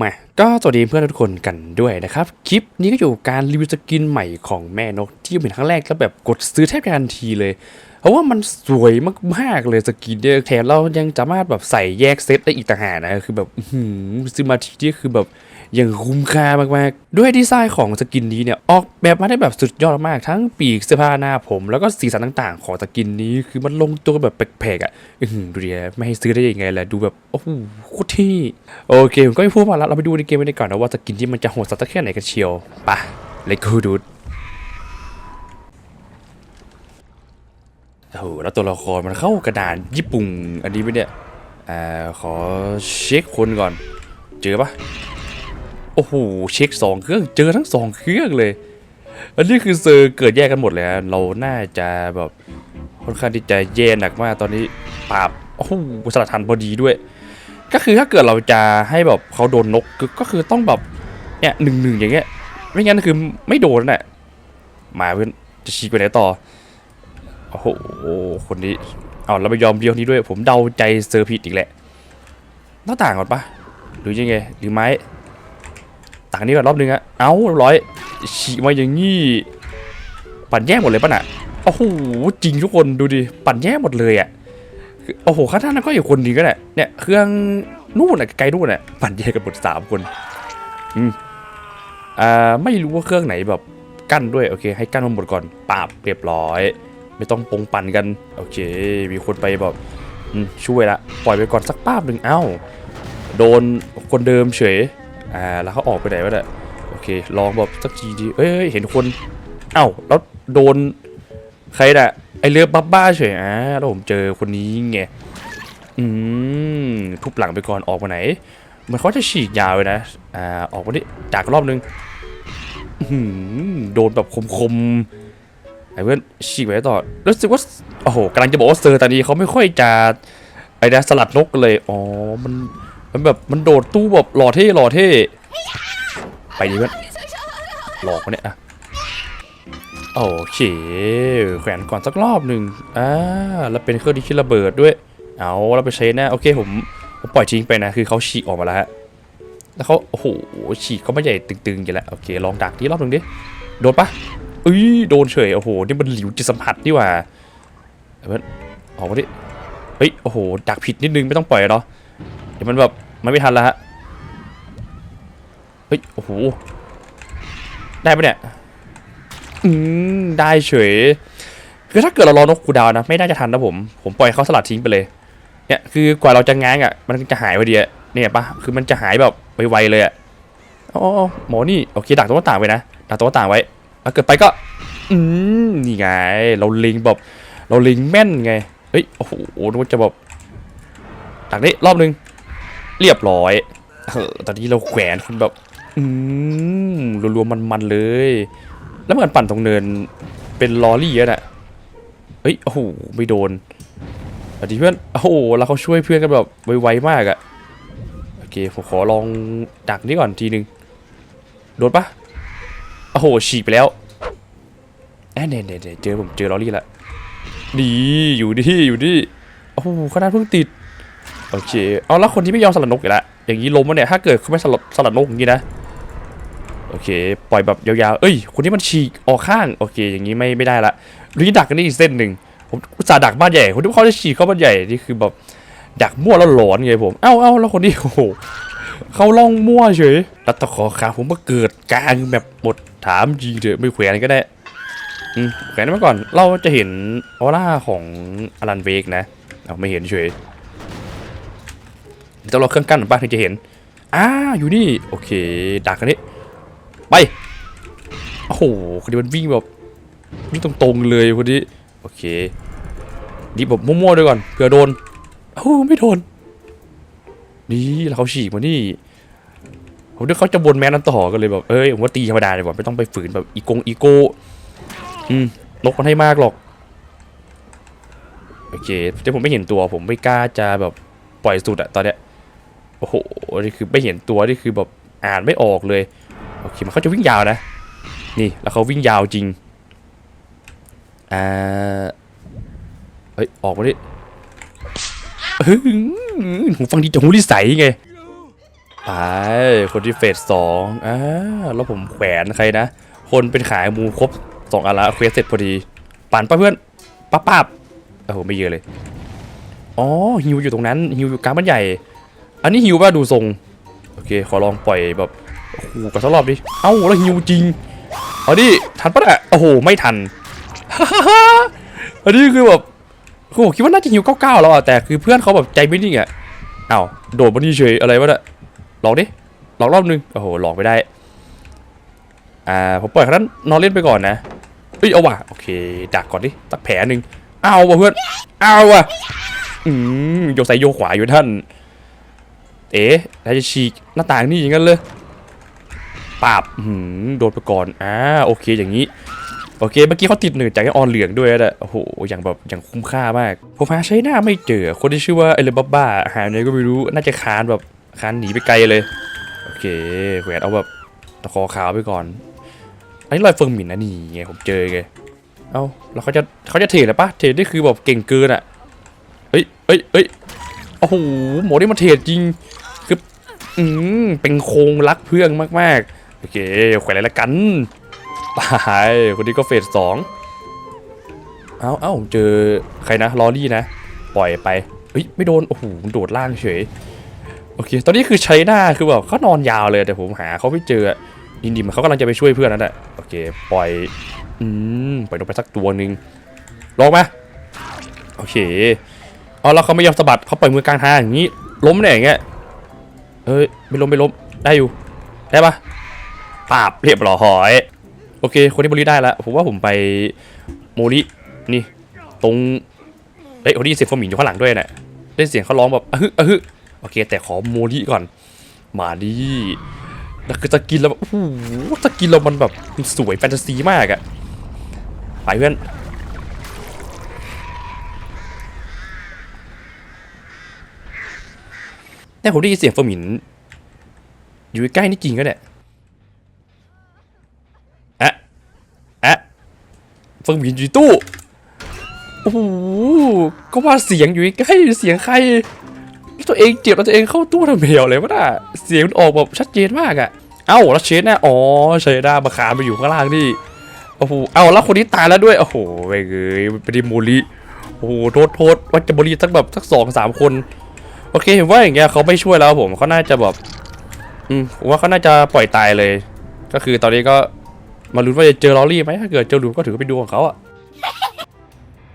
มาก็สวัสดีเพื่อนทุกคนกันด้วยนะครับ คลิปนี้ก็อยู่การรีวิวสกินใหม่ของแม่นก ที่เห็นครั้งแรกแล้วแบบกดซื้อแทบจะทันทีเลย เพราะว่ามันสวยมากๆเลยสกินเนี่ยแถมเรายังสามารถแบบใส่แยกเซตได้อีกต่างหากนะคือแบบซื้อมาทีนี่คือแบบ อยังคุ้มค่ามากๆ ด้วยดีไซน์ของสกินนี้เนี่ยออกแบบมาได้แบบสุดยอดมากทั้งปีกเสื้อผ้าหน้าผม แล้วก็สีสันต่างๆ ของสกินนี้คือมันลงตัวแบบแปลกๆอะอื้อหือดูดิไม่ให้ซื้อได้ยังไงล่ะดูแบบโอ้โหโคตรที่โอเคผมก็ไม่พูดมาแล้วเราไปดูในเกมกันดีกว่อนนะว่าสกินที่มันจะโหดสักแค่ไหนกันเชียวไปเลยคูดูดโอ้โหแล้วตัวละครมันเข้ากระดานญี่ปุ่นอันนี้ไหมเนี่ยอ่าขอเช็คคนก่อน เจอปะ อ้โหเช็คสองเครื่องเจอทั้งสองเครื่องเลย อันนี้คือเซอร์เกิดแยกกันหมดเลยเราน่าจะแบบค่อนข้างที่จะแย่หนักมากตอนนี้ปราบโอ้โหสลัดทันพอดีด้วย ก็คือถ้าเกิดเราจะให้แบบเขาโดนนกก็คือต้องแบบเนี่ยหนึ่งหนึ่งอย่างเงี้ยไม่งั้นคือไม่โดนน่ะมาเพื่อนจะชี้ไปไหนต่อโอ้โหคนนี้เอาเราไปยอมเบียวนี้ด้วย ผมเดาใจเซอร์ผิดอีกแหละหน้าต่างก่อนปะหรือยังไงหรือไม้ ต่างนี้ก่อนรอบนึงอะเอาเรียบร้อยฉีกมาอย่างงี้ ปั่นแย่หมดเลยปะน่ะโอ้โหจริงทุกคนดูดิปั่นแย่หมดเลยอะโอ้โหข้างหน้านั้นก็อยู่คนหนึงก็แหละเนี่ยเครื่องนู่นอะไกลนู่นอะปั่นแย่กันหมดสามคนอืมอ่าไม่รู้ว่าเครื่องไหนแบบกั้นด้วยโอเค ให้กั้นมาหมดก่อนปราบเรียบร้อย ไม่ต้องปงปั่นกันโอเค มีคนไปแบบช่วยละปล่อยไปก่อนสักป้าบหนึ่งเอ้า โดนคนเดิมเฉย อ่าแล้วเขาออกไปไหนวะเนี่ยโอเค ลองแบบสักทีดีเอ้ยเห็นคนเอ้าแล้วโดนใครน่ะไอเรือบับบ้าเฉยอ่าแล้วผมเจอคนนี้ไงอืมทุบหลังไปก่อนออกมาไหนเหมือนเขาจะฉีกยาวเลยนะ อ่า ออกมาดิจากรอบนึงอื้อหือโดนแบบคมๆ ไอ้เพื่อนฉีกไปต่อ รู้สึกว่า โอ้โหกำลังจะบอกว่าเซอร์ตอนนี้เขาไม่ค่อยจะ ไอ้นะสลัดนกเลย อ๋อ มัน มันแบบมันโดดตู้แบบหล่อเท่หล่อเท่ ไปดิเพื่อนหลอกมาเนี่ยอะโอเคแขวนก่อนสักรอบหนึ่งอ่าแล้วเป็นเครื่องที่คิดระเบิดด้วย เอาเราไปใช้น่โอเคผมผมปล่อยทิ้งไปนะ คือเขาฉีกออกมาแล้วฮะแล้วเขาโอ้โหฉีกเขาไม่ใหญ่ตึงๆอย่างละโอเคลองดักที่รอบหนึ่งดิโดนปะเอ้ยโดนเฉยโอ้โหนี่มันหลิวจิตสัมผัสนี่ว่าเอาเพื่อนออกมาดิเฮ้ยโอ้โหดักผิดนิดนึงไม่ต้องปล่อยเนาะเดี๋ยวมันแบบมันไม่ทันแล้วฮะ เฮ้ย โอ้โห ได้ปะเนี่ย อืม ได้เฉย คือถ้าเกิดเรารอนกคูดาวนะ ไม่น่าจะทันนะผม ผมปล่อยเขาสลัดทิ้งไปเลย เนี่ย คือกว่าเราจะง้างอะ มันจะหายพอดีอะเนี่ยปะคือมันจะหายแบบไวๆเลยอะอ๋อหมอนี่ โอเค ดักตรงหน้าต่างไว้นะ ดักตรงหน้าต่างไว้ แล้วเกิดไปก็ อืม นี่ไง เราเล็งแบบ เราเล็งแม่นไง เฮ้ย โอ้โหนึกว่าจะแบบดักนี้รอบนึง เรียบร้อยเออตอนนี้เราแขวนคุณแบบ อืมรวมๆมันๆเลย แล้วเหมือนปั่นตรงเนินเป็นลอรี่อะน่ะเฮ้ย โอ้โห ไม่โดนสวัสดีเพื่อน โอ้โห แล้วเขาช่วยเพื่อนกันแบบไวๆมากอะโอเค ผมขอลองดักนี้ก่อนทีนึง โดนปะโอ้โห ฉีกไปแล้วแอนเน่เน่เน่เจอผมเจอลอรี่ละดีอยู่ดิอยู่ดิโอ้โหขนาดเพิ่งติด โอเค เอาแล้วคนที่ไม่ยอมสลัดนกอีกแล้วอย่างนี้ล้มวะเนี่ย ถ้าเกิดเขาไม่สลัดสลัดนกอย่างนี้นะ โอเค ปล่อยแบบยาวๆ เอ้ย คนที่มันฉีกออกข้าง โอเค อย่างนี้ไม่ไม่ได้ละหรือดักกันนี่อีกเส้นหนึ่งผมอุตส่าดักบ้านใหญ่ คนที่เขาจะฉีกเข้าบ้านใหญ่ นี่คือแบบดักมั่วแล้วหลอนไงผม เอ้าเอ้าแล้วคนนี้โอ้โหเขาล่องมั่วเฉยแล้วตขอขาผมมาเกิดกลางแบบหมดถามจริงเถอะไม่แขวนก็ได้อืแขวนไว้ก่อน เราจะเห็นออร่าของอลันเวกนะ เอาไม่เห็นเฉย ต้องรอเครื่องกั้นบ้างถึงจะเห็นอ่าอยู่นี่ โอเคดักอันนี้ไปโอ้โหคนนี้มันวิ่งแบบวิ่งตรงๆเลยคนนี้โอเคดีแบบมั่วๆด้วยก่อนเผื่อโดนโอ้ไม่โดนนี่แล้วเขาฉีกมานี่ผมนึกเขาจะบนแมนนั้นต่อกันเลยแบบเอ้ยผมว่าตีธรรมดาเลยว่ะไม่ต้องไปฝืนแบบอีกงอีโก้อืมลกมันให้มากหรอกโอเคแต่ผมไม่เห็นตัวผมไม่กล้าจะแบบปล่อยสุดอะตอนเนี้ย โอ้โห นี่คือไม่เห็นตัวนี่คือแบบอ่านไม่ออกเลย โอเค มันเขาจะวิ่งยาวนะ นี่ แล้วเขาวิ่งยาวจริง อ่า เฮ้ย ออกมาดิหูฟังดีจังหูริใสไง ไป คนที่เฟสสองอ่า แล้วผมแขวนใครนะ คนเป็นขายมูครบสองอันละเควสเสร็จพอดี ปั่นปะเพื่อนป้าป้าบโอ้โห ไม่เยอะเลย อ๋อ ฮิวอยู่ตรงนั้น ฮิวอยู่กลางบ้านใหญ่ อันนี้ฮิวป่ะดูทรง โอเค ขอลองปล่อยแบบโอ้โหกระสกรอบดิ เอ้าแล้วฮิวจริง เอาดิ ทันปะเนี่ยโอ้โห ไม่ทัน อันนี้คือแบบโอ้โหคิดว่าน่าจะฮิวเก้าแล้วอะ แต่คือเพื่อนเขาแบบใจไม่นิ่งอะเอ้าโดดมานี่เฉยอะไรวะเนี่ยลองดิ ลองรอบนึง โอ้โห ลองไม่ได้ อ่า ผมปล่อยเขานั้นนอนเล่นไปก่อนนะเฮ้ยเอาว่ะ โอเค ดักก่อนดิ ตักแผลหนึ่งเอาว่ะเพื่อน เอาว่ะ อืมโยกใส่โยกขวาอยู่ท่าน เอ๋แล้วจะฉีกหน้าต่างนี่อย่างนั้นเลยปาบหืมโดนไปก่อนอ่าโอเคอย่างนี้ โอเค เมื่อกี้เขาติดหนึ่งจากไอออนเหลืองด้วยนะโอ้โห อย่างแบบ อย่างคุ้มค่ามาก ผมหาใช้หน้าไม่เจอ คนที่ชื่อว่าเอเลบบบ้าหาไหนก็ไม่รู้ น่าจะคานแบบ คานหนีไปไกลเลย โอเคแหวนเอาแบบตะคอขาวไปก่อน อันนี้รอยเฟิงหมินนะนี่ไงผมเจอไงเอ้า แล้วเขาจะเขาจะเทรดหรือปะเทรดนี่คือแบบเก่งเกินอะเฮ้ยเฮ้ยเฮ้ย โอ้โหหมอนี่มาเทรดจริงคืออืมเป็นโครงรักเพื่อนมากๆ โอเคแขวนอะไรละกันตายคนนี้ก็เฟสสองเอ้าเอ้าเจอใครนะลอรี่นะ ปล่อยไปเฮ้ยไม่โดน โอ้โหโดดล่างเฉย โอเค ตอนนี้คือใช้หน้าคือแบบเขานอนยาวเลยแต่ผมหาเขาไม่เจออะอินดิมเขากำลังจะไปช่วยเพื่อนนั่นแหละโอเค ปล่อย อืม ปล่อยลงไปสักตัวหนึ่งลงมา โอเค เอแล้วเขาไม่ยอมสะบัดเขาปล่อยมือกลางทางอย่างนี้ ล้มเนี่ยอย่างเงี้ยเอ้ยไม่ล้มไม่ล้มได้อยู่ ได้ปะปาบเรียบร้อยโอเค คนที่บริได้แล้วผมว่าผมไปโมรินี่ ตรงเอ้ยคนที่เสียงฟอร์มิงอยู่ข้างหลังด้วยเนี่ยได้เสียงเขาร้องแบบอะฮึอะฮึโอเค แต่ขอโมริก่อน มาดิแล้วคือสกินแล้วแบบโอ้โหสกินเรามันแบบสวยแฟนตาซีมากอะไปเพื่อน แต่ผมได้ยินเสียงฟอร์มิน อยู่ใกล้นี่จริงก็เนี่ยอะอะฟอร์มินอยู่ตู้โอ้โหก็ว่าเสียงอยู่ใกล้เสียงใครตัวเองเจ็บแล้วตัวเองเข้าตู้ทำเหี่ยวเลยวะน่ะเสียงมันออกแบบชัดเจนมากอะเอ้าแล้วเชนน่ะอ๋อเชนน่ามาคานไปอยู่ข้างล่างนี่โอ้โหเอ้าแล้วคนนี้ตายแล้วด้วยโอ้โหไปเลยไปดิโมลิโอ้โหโทษโทษว่าจะโมลิสักแบบสักสองสามคน โอเคเห็นว่าอย่างเงี้ยเขาไม่ช่วยแล้วผมเขาน่าจะแบบอืมผมว่าเขาน่าจะปล่อยตายเลย ก็คือตอนนี้ก็มาลุ้นว่าจะเจอลอรี่ไหมถ้าเกิดเจอหลุมก็ถือว่าเป็นดวงของเขาอะ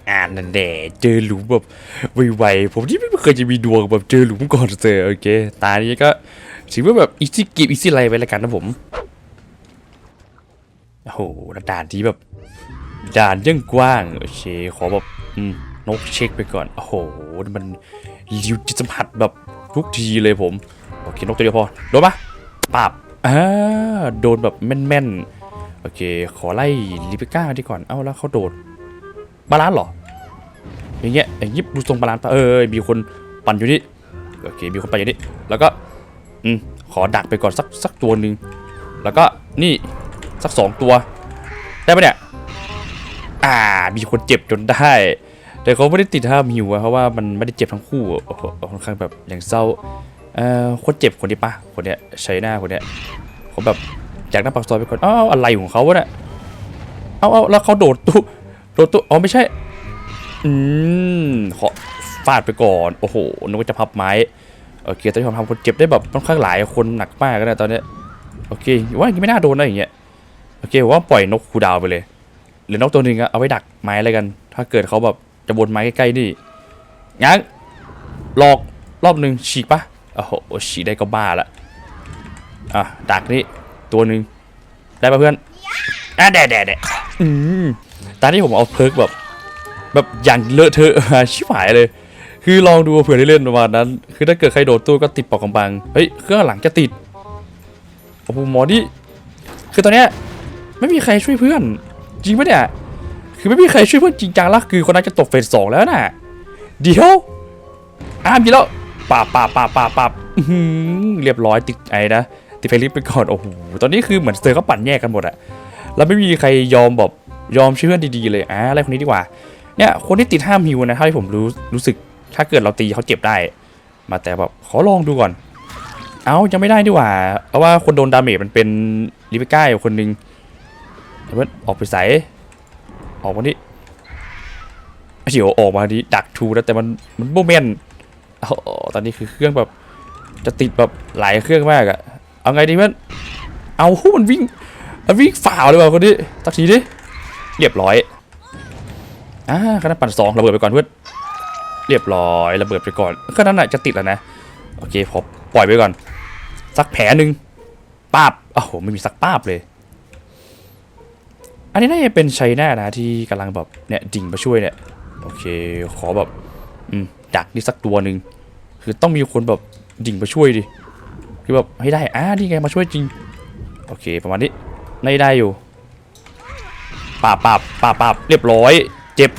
อ่านนั่นแหละเจอหลุมแบบไวๆผมที่ไม่เคยจะมีดวงแบบเจอหลุมก่อนเจอโอเคตานี้ก็ถือว่าแบบอีซี่กิฟอีซี่ไลไปแล้วกันนะผมโอ้โหแล้วด่านที่แบบด่านยังกว้างโอเคขอแบบอืมนกเช็คไปก่อนโอ้โหมัน ลิวจิตสัมผัสแบบทุกทีเลยผม โอเคนกตัวเดียวพอ โดนปะปาบอ่าโดนแบบแม่นๆ โอเค ขอไล่ลิปิก้าดีก่อน เอ้าแล้วเขาโดด บาลานหรอ อย่างเงี้ยอย่างนี้ดูทรงบาลานปะเออมีคนปั่นอยู่นี่ โอเค มีคนปั่นอยู่นี่ แล้วก็อืมขอดักไปก่อนสักสักตัวหนึ่งแล้วก็นี่สักสองตัว ได้ปะเนี่ย อ่า มีคนเจ็บจนได้ แต่เขาไม่ได้ติดห้ามหิวอะเพราะว่ามันไม่ได้เจ็บทั้งคู่ค่อนข้างแบบอย่างเศร้าเอ่อคนเจ็บคนนี้ปะคนเนี้ยใช้หน้าคนเนี้ยเขาแบบจากหน้าปากซอยไปก่อนอ้าวอะไรของเขาวะเนี่ยเอาเอาแล้วเขาโดดตู้โดดตู้อ๋อไม่ใช่อืมขอฟาดไปก่อนโอ้โหนึกว่าจะพับไม้โอเคตอนนี้ผมทำคนเจ็บได้แบบค่อนข้างหลายคนหนักมากนะตอนเนี้ยโอเคว่าอย่างนี้ไม่น่าโดนนะอย่างเงี้ยโอเคว่าปล่อยนกคูดาวไปเลยหรือนกตัวหนึ่งอะเอาไว้ดักไม้อะไรกัน ถ้าเกิดเขาแบบ จะบนไม้ใกล้ๆนี่งั้นหลอกรอบหนึ่งฉีกปะโอ้โหฉีกได้ก็บ้าละอะดักนี่ตัวหนึ่งได้ปะเพื่อนอะแดดแดดแดดอืมตอนนี้ผมเอาเพิร์กแบบแบบอย่างเลอะเทอะชิบหายเลย คือลองดูเผื่อได้เล่นประมาณนั้น คือถ้าเกิดใครโดดตู้ก็ติดปอกกำบังเฮ้ยเครื่องหลังจะติดโอ้โหหมอนี่คือตอนเนี้ยไม่มีใครช่วยเพื่อน จริงปะเนี่ย คือไม่มีใครช่วยเพื่อนจริงจังแล้วคือคนนั้นจะตกเฟสสองแล้วน่ะ เดี๋ยวอ้ามีแล้วปาบปาบปาบปาบปาเรียบร้อยติดไอ้นะติดไฟลิฟไปก่อนโอ้โหตอนนี้คือเหมือนเซอร์เขาปั่นแยกกันหมดอะแล้วไม่มีใครยอมแบบยอมช่วยเพื่อนดีๆเลยอ่าอะไรคนนี้ดีกว่าเนี่ยคนที่ติดห้ามฮิวนะเท่าที่ผมรู้รู้สึกถ้าเกิดเราตีเขาเจ็บได้ มาแต่แบบขอลองดูก่อน เอ้ายังไม่ได้ดีกว่าเพราะว่าคนโดนดาเมจมันเป็นลิเบก้าอยู่คนหนึ่งเพื่อนออกไปใส่ ออกมาดิเดี๋ยวออกมาดิดักทูแล้วแต่มันมันโมเมนเอาตอนนี้คือเครื่องแบบจะติดแบบหลายเครื่องมากอะเอาไงดีเพื่อนเอามันวิ่งมันวิ่งฝ่าวเลยว่ะคนนี้สักทีดิเรียบร้อยอ่าคณะปั่นสองระเบิดไปก่อนเพื่อนเรียบร้อยระเบิดไปก่อนก็นั้นน่ะจะติดแล้วนะโอเคพอปล่อยไปก่อน สักแผลหนึ่งป้าบโอ้โหไม่มีสักป้าบเลย อันนี้น่าจะเป็นชัยนานะที่กำลังแบบเนี่ยดิ่งมาช่วยเนี่ยโอเคขอแบบอืมดักนี่สักตัวหนึ่งคือต้องมีคนแบบดิ่งมาช่วยดิคือแบบให้ได้อ่านี่ไงมาช่วยจริงโอเคประมาณนี้ไม่ได้อยู่ปาบปาบปาบปาบเรียบร้อย เจ็บ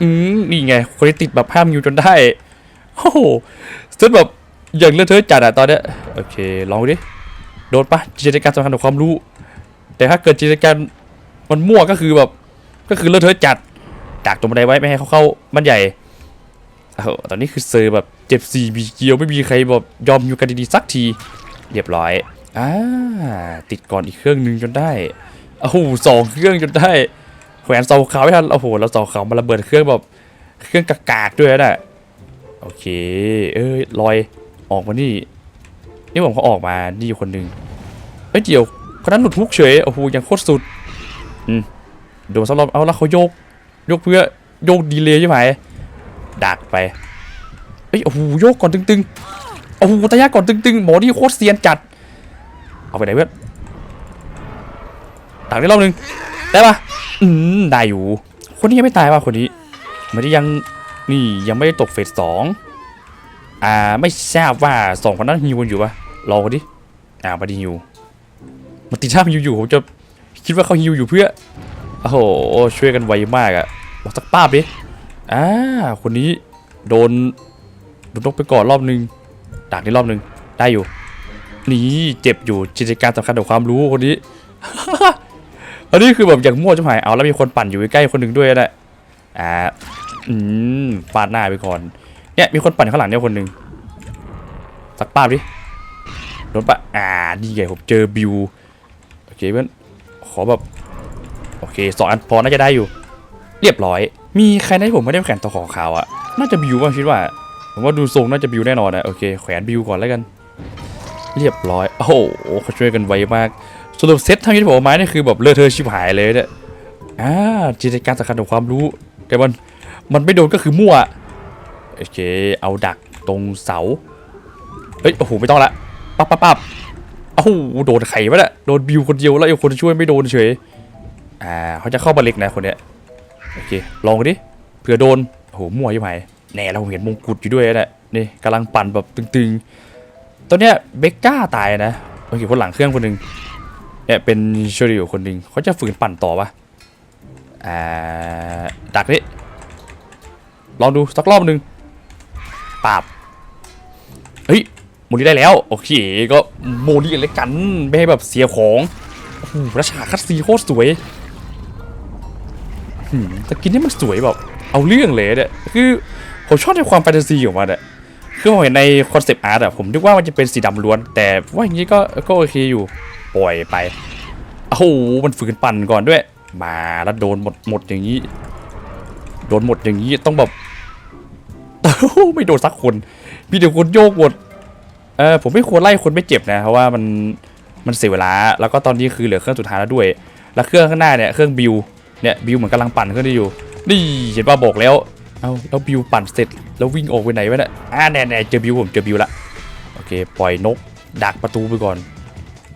อืมนี่ไงคนที่ติดแบบห้ามอยู่จนได้โอ้โหเซตแบบอย่างเลือดเธอจัดอะตอนเนี้ยโอเคลองดิโดนปะจิตการสำคัญกับความรู้ แต่ถ้าเกิดจิตการ มันมั่วก็คือแบบ ก็คือเลือเธอะจัดดักตรงบันไดไว้ไม่ให้เขาเข้าบ้านใหญ่โอ้ตอนนี้คือเซอร์แบบเจ็บสี่บีเกียวไม่มีใครแบบยอมอยู่กันดีๆสักที เรียบร้อยอ่าติดก่อนอีกเครื่องหนึ่งจนได้โอ้โหสองเครื่องจนได้แขวนเสาขาวไม่ทันโอ้โหแล้วเสาขาวมาระเบิดเครื่องแบบเครื่องกากๆด้วยนะโอเค เอ้ยลอยออกมานี่นี่ผมเขาออกมานี่อยู่คนหนึ่งเอ้ยเดี๋ยวคนนั้นหลุดฮุกเฉยโอ้โหยังโคตรสุด อืมโดนสำรับเอาแล้วเขาโยก โยกเพื่อโยกดีเลยใช่ไหมดักไปเอ้ยโอ้โหโยกก่อนตึงๆโอ้โหตะยะก่อนตึงๆหมอนี่โคตรเซียนจัด เอาไปไหนเพื่อนดักได้รอบหนึ่งได้ปะอืมได้อยู่ คนนี้ยังไม่ตายป่ะคนนี้มันยังนี่ยังไม่ได้ตกเฟสสองอ่าไม่ทราบว่าสองคนนั้นฮิวกันอยู่ปะรอกันดิอ่ามาดีฮิวมันติดท่าฮิวอยู่ผมจะ คิดว่าเขาฮิวอยู่เพื่อ โอ้โห ช่วยกันไวมากอะบอกสักป้าบดิอ่า คนนี้โดนโดนนกไปก่อนรอบนึงดักนี่รอบนึง ได้อยู่ นี่เจ็บอยู่จิตนาการสำคัญกับความรู้คนนี้ อันนี้คือแบบอย่างมั่วจะหายเอาแล้วมีคนปั่นอยู่ใกล้คนหนึ่งด้วยนะอ่า อืมฟาดหน้าไปก่อน เนี่ยมีคนปั่นข้างหลังเนี่ยคนหนึ่งสักป้าบดิโดนปะอ่า นี่ไงผมเจอบิว โอเคเพื่อน ขอแบบ โอเคสองอันพอน่าจะได้อยู่ เรียบร้อย มีใครนะที่ผมไม่ได้แขวนตัวของขาวอะน่าจะบิวว่าคิดว่า ผมว่าดูทรงน่าจะบิวแน่นอนอะโอเคแขวนบิวก่อนแล้วกัน เรียบร้อย โอ้โหเขาช่วยกันไวมากสรุปเซตทั้งที่ผมเอาไมานี่คือแบบเลือดเธอะชิบหายเลยเนี่ยอ่าจินตการสำคัญของความรู้ แต่มันมันไม่โดนก็คือมั่วโอเค เอาดักตรงเสา เฮ้ย โอ้โห ไม่ต้องละ ปั๊บปั๊บปั๊บโอ้โห โดนไข่ปะเนี่ย โดนบิวคนเดียวแล้วไอ้คนช่วยไม่โดนเฉย อ่าเขาจะเข้าบาเล็กนะคนเนี้ย โอเค ลองดิ เผื่อโดน โอ้โหมั่วยังไงแน่เราเห็นมงกุฎอยู่ด้วยนะเนี่ยนี่กำลังปั่นแบบตึงๆ ตอนเนี้ยเบกก้าตายนะ โอเค คนหลังเครื่องคนหนึ่งเนี่ยเป็นเชอริโอคนหนึ่งเขาจะฝืนปั่นต่อปะอ่า ดักนี่ลองดูสักรอบหนึ่งปาบ มลี่ได้แล้ว โอเค ก็โมลี่กันเลยกัน ไม่ให้แบบเสียของโอ้โหราชาคัตซีโคตรสวยหืมแต่กินนี่มันสวยแบบ เอาเรื่องเลยเนี่ยคือผมชอบในความแฟนตาซีของมันอะคือผมเห็นในคอนเซปต์อาร์ตอะผมนึกว่ามันจะเป็นสีดำล้วน แต่ว่าอย่างนี้ก็ก็โอเคอยู่ปล่อยไปโอ้โหมันฝืนปั่นก่อนด้วย มาแล้วโดนหมดหมดอย่างนี้ โดนหมดอย่างนี้ต้องแบบไม่โดนสักคนมีแต่คนโยกหมด เออผมไม่ควรไล่คนไม่เจ็บนะ เพราะว่ามันมันเสียเวลา แล้วก็ตอนนี้คือเหลือเครื่องสุดท้ายแล้วด้วย แล้วเครื่องข้างหน้าเนี่ยเครื่องบิวเนี่ยบิวเหมือนกำลังปั่นเครื่องนี้อยู่นี่เห็นว่าบอกแล้วเอาแล้วบิวปั่นเสร็จแล้ววิ่งออกไปไหนวะเนี่ยอ่าแน่ๆเจอบิวผมเจอบิวละโอเค ปล่อยนกดักประตูไปก่อน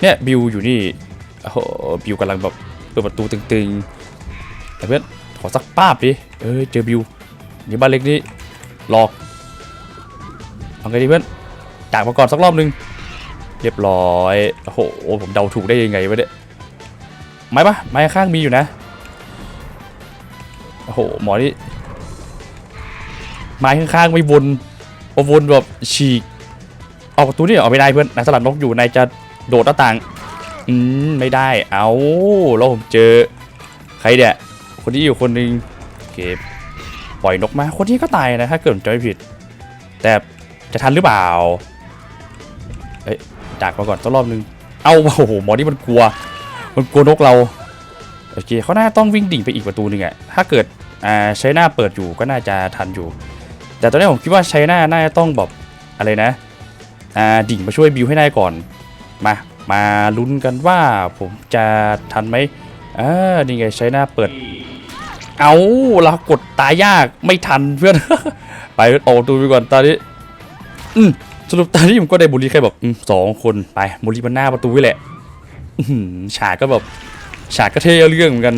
เนี่ยบิวอยู่นี่โอ้โหบิวกำลังแบบเปิดประตูตึงๆแต่เพื่อนขอสักป้าบดิเออเจอบิวนี่บ้านเล็กนี้หลอกเอาไงดีเพื่อน ดักมาก่อนสักรอบหนึง เรียบร้อยโอ้โหผมเดาถูกได้ยังไงวะเนี่ยไม้ปะไม้ข้างมีอยู่นะโอ้โหหมอนี่ไม้ข้างๆไม่วนโอวนแบบฉีกออกประตูนี่ออกไม่ได้เพื่อนนายสลัดนกอยู่นายจะโดดหน้าต่างอืมไม่ได้เอาแล้วผมเจอใครเนี่ยคนที่อยู่คนหนึ่งโอเคปล่อยนกมาคนนี้ก็ตายนะถ้าเกิดผมจำไม่ผิด แต่จะทันหรือเปล่า เอ้ยดักมาก่อนสักรอบนึง เอาโอ้โหหมอนี่มันกลัว มันกลัวนกเราโอเคเขาน่าต้องวิ่งดิ่งไปอีกประตูหนึ่งอะถ้าเกิดอ่าใช้หน้าเปิดอยู่ก็น่าจะทันอยู่ แต่ตอนนี้ผมคิดว่าใช้หน้าน่าจะต้องแบบอะไรนะอ่าดิ่งมาช่วยบิวให้ได้ก่อนมามาลุ้นกันว่าผมจะทันไหมอ่านี่ไงใช้หน้าเปิด เอาเรากดตายยากไม่ทันเพื่อน ไปออกดูไปก่อนตอนนี้ อืม สรุปตอนที่ผมก็ได้บุรีแค่แบบสองคนไปบุรีมันหน้าประตูไว้แหละฉากก็แบบฉากก็เท่เอาเรื่องเหมือนกัน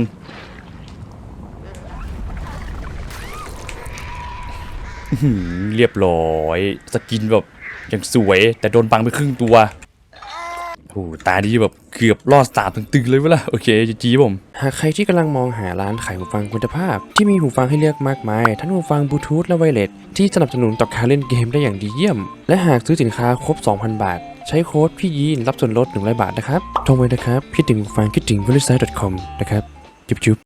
เรียบร้อย สกินแบบยังสวย แต่โดนบังไปครึ่งตัว โอ้โหตาดีแบบเกือบรอดสามตึงๆเลยวะล่ะโอเคจีจีผม หากใครที่กำลังมองหาร้านขายหูฟังคุณภาพ ที่มีหูฟังให้เลือกมากมาย ทั้งหูฟังบลูทูธและไวเลสที่สนับสนุนต่อการเล่นเกมได้อย่างดีเยี่ยม และหากซื้อสินค้าครบ 2,000 บาท ใช้โค้ดพี่ยีนรับส่วนลด100บาทนะครับโทรไว้นะครับคิดถึงหูฟังคิดถึงบริษัท .com นะครับจุ๊บจุ๊บ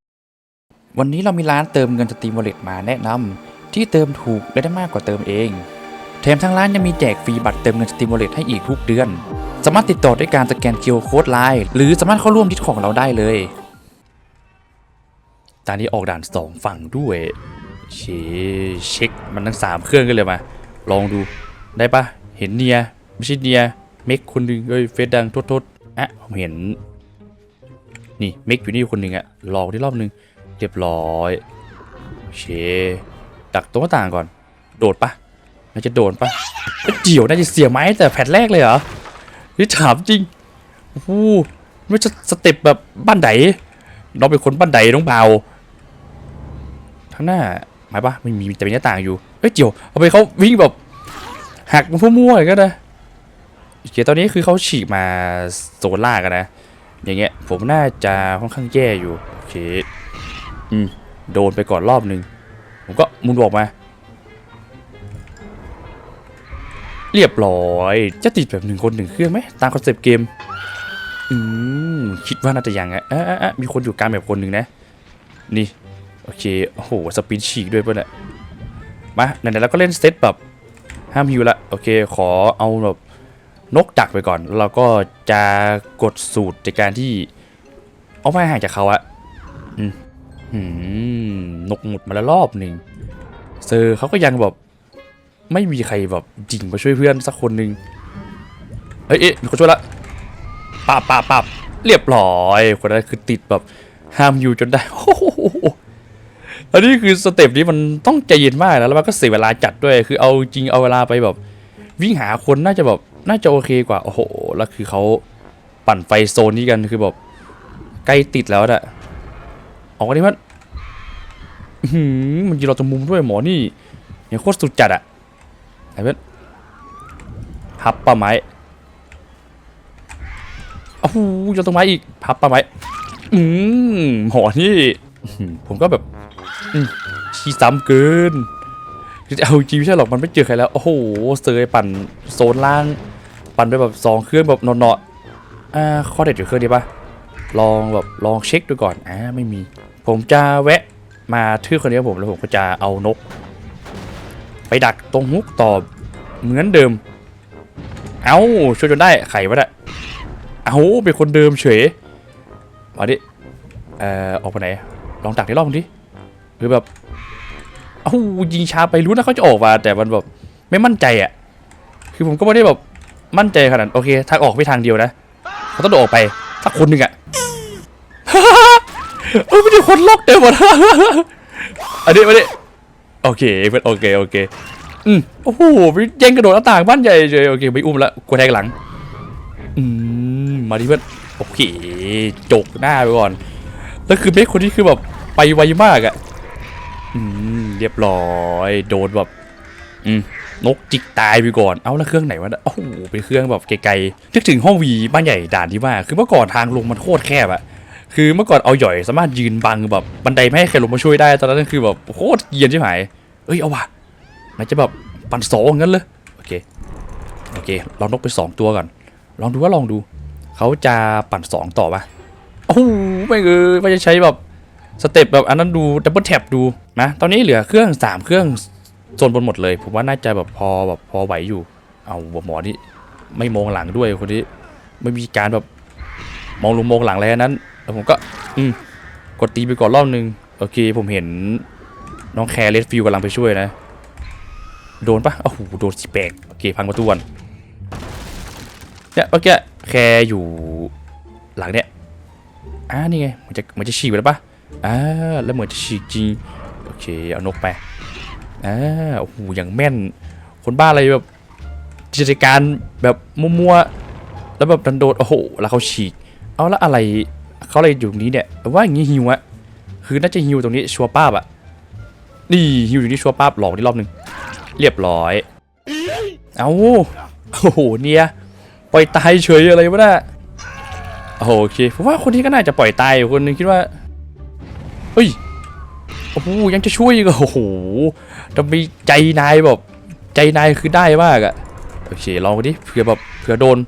วันนี้เรามีร้านเติมเงินสตรีมวอลเล็ตมาแนะนำที่เติมถูกและได้มากกว่าเติมเอง แถมทางร้านยังมีแจกฟรีบัตรเติมเงินสตรีมวอลเล็ตให้อีกทุกเดือน สามารถติดต่อด้วยการสแกน QR Code Line หรือสามารถเข้าร่วมดิสของเราได้เลยตอนนี้ออกด่านสองฝั่งด้วยเชเช็คมันทั้งสามเครื่องกันเลยมา ลองดูได้ปะเห็นเนียไม่ใช่เนียเมกคนหนึ่งเอ้ยเฟซดังทษโทษอะผมเห็น นี่เมกอยู่นี่คนหนึ่งอะลองที่รอบนึงเรียบร้อยเชดักตรงต่างก่อน โดดปะ น่าจะโดดปะเจียวน่าจะเสียไหมแต่แผ่นแรกเลยเหรอนี่ถามจริงโอ้โหไม่ใช่สเต็ปแบบบ้านไดน้องเป็นคนบ้านไดน้องเบาข้างหน้าหมายปะไม่มีแต่มีหน้าต่างอยู่เอ้ยเจียวเอาไปเขาวิ่งแบบหักมั่วๆอย่างนั้นนะโอเคตอนนี้คือเขาฉีกมาโซล่ากันนะ อย่างเงี้ยผมน่าจะค่อนข้างแย่อยู่โอเคอืมโดนไปก่อนรอบหนึ่งผมก็มุนบอกมา เรียบร้อย จะติดแบบหนึ่งคนหนึ่งเครื่องไหมตามคอนเซปต์เกม อืม คิดว่าน่าจะยังไงเอะเอ๊ะเอ๊ะมีคนอยู่กลางแบบคนหนึ่งนะ นี่ โอเค โอ้โห สปินฉีกด้วยป่ะเนี่ยมาไหนๆแล้วก็เล่นเซตแบบห้ามฮิวละ โอเค ขอเอาแบบนกดักไปก่อน แล้วเราก็จะกดสูตรในการที่ เอาไม่ห่างจากเขาอะหืมนกหมุดมาแล้วรอบหนึ่งเซอร์เขาก็ยังแบบ ไม่มีใครแบบจริงมาช่วยเพื่อนสักคนหนึ่งเฮ้ยเอ๊ะมีคนช่วยละปับปับปับเรียบร้อยคนนั้นคือติดแบบห้ามอยู่จนได้โอ้โหอันนี้คือสเต็ปนี้มันต้องใจเย็นมากนะแล้วมันก็เสียเวลาจัดด้วย คือเอาจริงเอาเวลาไปแบบ วิ่งหาคนน่าจะแบบน่าจะโอเคกว่าโอ้โหแล้วคือเขาปั่นไฟโซนนี้กันคือแบบใกล้ติดแล้วอะออกมาดิมันอื้อหือมันยิงเราตรงมุมด้วยหมอนี่ยังโคตรสุดจัดอะ เพื่อนพับปะไม้โอ้โหยิงตรงไม้อีก พับปะไม้ อืมหอนี่ ผมก็แบบชี้ซ้ำเกินคือเอาจริงไม่ใช่หรอก มันไม่เจอใครแล้ว โอ้โห เซยปั่นโซนล่าง ปั่นไปแบบสองเครื่องแบบเนาะๆอ่าข้อเด็ดอยู่เครื่องนี้ปะลองแบบลองเช็คดูก่อน อ่าไม่มี ผมจะแวะมาทื่อคนนี้ผมแล้วผมก็จะเอานก ไปดักตรงฮุกต่อเหมือนเดิม เอาช่วยจนได้ไขวะเนี่ยเอาเป็นคนเดิมเฉยมาดิเอ่อออกไปไหน ลองดักที่รอบนึงดิหรือแบบเอายิงช้าไปรู้นะเขาจะออกมาแต่มันแบบไม่มั่นใจอะคือผมก็ไม่ได้แบบมั่นใจขนาดโอเคทางออกไม่ทางเดียวนะเขาต้องโดดออกไปสักคนหนึ่งอะเออไม่ได้คนล็อกเต็มหมดอันนี้มาดิ โอเคเพื่อนโอเคโอเคอืมโอ้โหไปแย่งกระโดดหน้าต่างบ้านใหญ่เลยโอเคไปอุ้มแล้วกดแทงหลังอืมมาดิเพื่อนโอเคจกหน้าไปก่อนแล้วคือเมคคนนี้คือแบบไปไวมากอะอืมเรียบร้อยโดนแบบอืมนกจิกตายไปก่อน เอาแล้วเครื่องไหนวะเนี่ยโอ้โหเป็นเครื่องแบบไกลๆนึกถึงห้องวีบ้านใหญ่ด่านที่ว่าคือเมื่อก่อนทางลงมันโคตรแคบอะ คือเมื่อก่อนเอาหย่อยสามารถยืนบังแบบบันไดไม่ให้ใครลงมาช่วยได้ ตอนนั้นคือแบบโคตรเกรียนใช่ไหมเอ้ยเอาว่ะมันจะแบบปั่นสองงั้นเลยโอเคโอเคลองนกไปสองตัวก่อน ลองดูว่าลองดู เขาจะปั่นสองต่อปะโอ้โหไม่เออไม่จะใช้แบบสเต็ปแบบอันนั้นดูดับเบิลแท็บดูนะตอนนี้เหลือเครื่องสามเครื่องโซนบนหมดเลย ผมว่าน่าจะแบบพอแบบพอไหวอยู่ เอาหมอนี่ไม่มองหลังด้วยคนนี้ไม่มีการแบบมองลงมองหลังอะไรทั้งนั้น แล้วผมก็ อืม กดตีไปก่อนรอบนึง โอเค ผมเห็นน้องแคร์เลสฟิวกำลังไปช่วยนะ โดนปะโอ้โห โดนสิแปลกโอเค พังประตูก่อนเนี่ยเมื่อกี้แคร์อยู่หลังเนี่ยอ่านี่ไงมันจะมันจะฉีกไปแล้วปะอ่าแล้วเหมือนจะฉีกจริง โอเค เอานกไปอ่าโอ้โหอย่างแม่น คนบ้าอะไรแบบจิตการแบบมั่วๆแล้วแบบดันโดนโอ้โห แล้วเขาฉีก เอาแล้วอะไร เขาอะไรอยู่ตรงนี้เนี่ยว่าอย่างงี้ฮิวอะคือน่าจะฮิวตรงนี้ชัวป้าบอะนี่ฮิวอยู่นี่ชัวป้าบหลอกนี่รอบหนึ่งเรียบร้อย เอาโอ้โหเนี่ยปล่อยตายเฉยอะไรวะน่ะโอเคผมว่าคนนี้ก็น่าจะปล่อยตายคนนึงคิดว่าเฮ้ยโอ้โหยังจะช่วยอีกโอ้โหทำไมใจนายแบบใจนายคือได้มากอะโอเคลองดิเผื่อแบบเผื่อโดน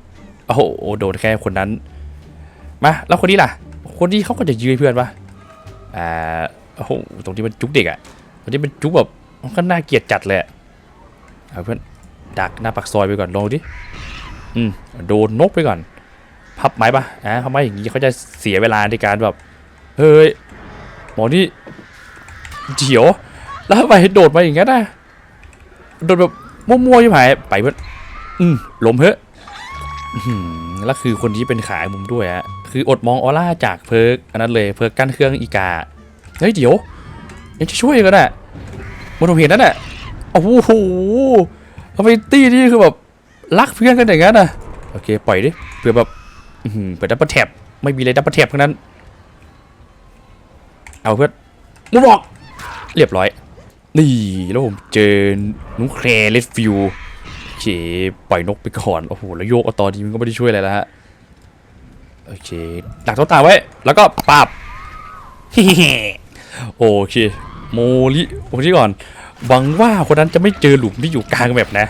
โอ้โหโดนแค่คนนั้นมาแล้วคนนี้ล่ะ คนนี้เขาก็จะยื้อเพื่อนปะอ่าโอ้โหตรงที่มันจุกเด็กอะตรงที่มันจุกแบบมันก็น่าเกลียดจัดเลยอะเอาเพื่อนดักหน้าปากซอยไปก่อนลองดิอืมโดนนกไปก่อน พับไม้ปะอ่าพับไม้อย่างนี้เขาจะเสียเวลาในการแบบเฮ้ยหมอนี่เดี๋ยวแล้วไมโดดมาอย่างนั้นนะโดดแบบมั่วๆอยู่ไหนไปเพื่อนอืมล้มเฮ้ยแล้วคือคนที่เป็นขายมุมด้วยฮะ คืออดมองออร่าจากเพิร์กอันนั้นเลยเพิร์กกั้นเครื่องอีกา เฮ้ยเดี๋ยวยังจะช่วยกันอะมันผมเห็นนั่นแหละโอ้โหทำไมตี้นี่คือแบบรักเพื่อนกันอย่างนั้นอะโอเคปล่อยดิเผื่อแบบอื้อหือเปิดดับเบิลแท็บไม่มีเลยดับเบิลแท็บทั้งนั้น เอาเพื่อนมุบอก เรียบร้อย นี่แล้วผมเจอนุ้งแคร์เลสฟิวเคปล่อยนกไปก่อน โอ้โห แล้วโยกอตอนนี้มันก็ไม่ได้ช่วยอะไรแล้วฮะ โอเค ดักตัวตาไว้ แล้วก็ปาบโอเค โมลิโมลิก่อน หวังว่าคนนั้นจะไม่เจอหลุมที่อยู่กลางแบบนะ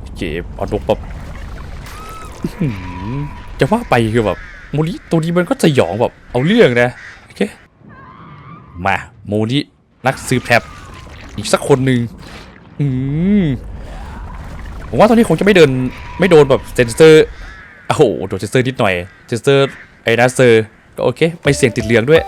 โอเคเอานกแบบจะว่าไปคือแบบโมลิตัวนี้มันก็สยองแบบ เอาเรื่องนะ โอเค มาโมลินักสืบแทบอีกสักคนหนึ่งอืมผมว่าตอนนี้คงจะไม่เดินไม่โดนแบบเซนเซอร์ โอ้โหโดนเซนเซอร์นิดหน่อยเซนเซอร์ไอ้นะเซอร์ก็โอเค ไปเสี่ยงติดเหลืองด้วย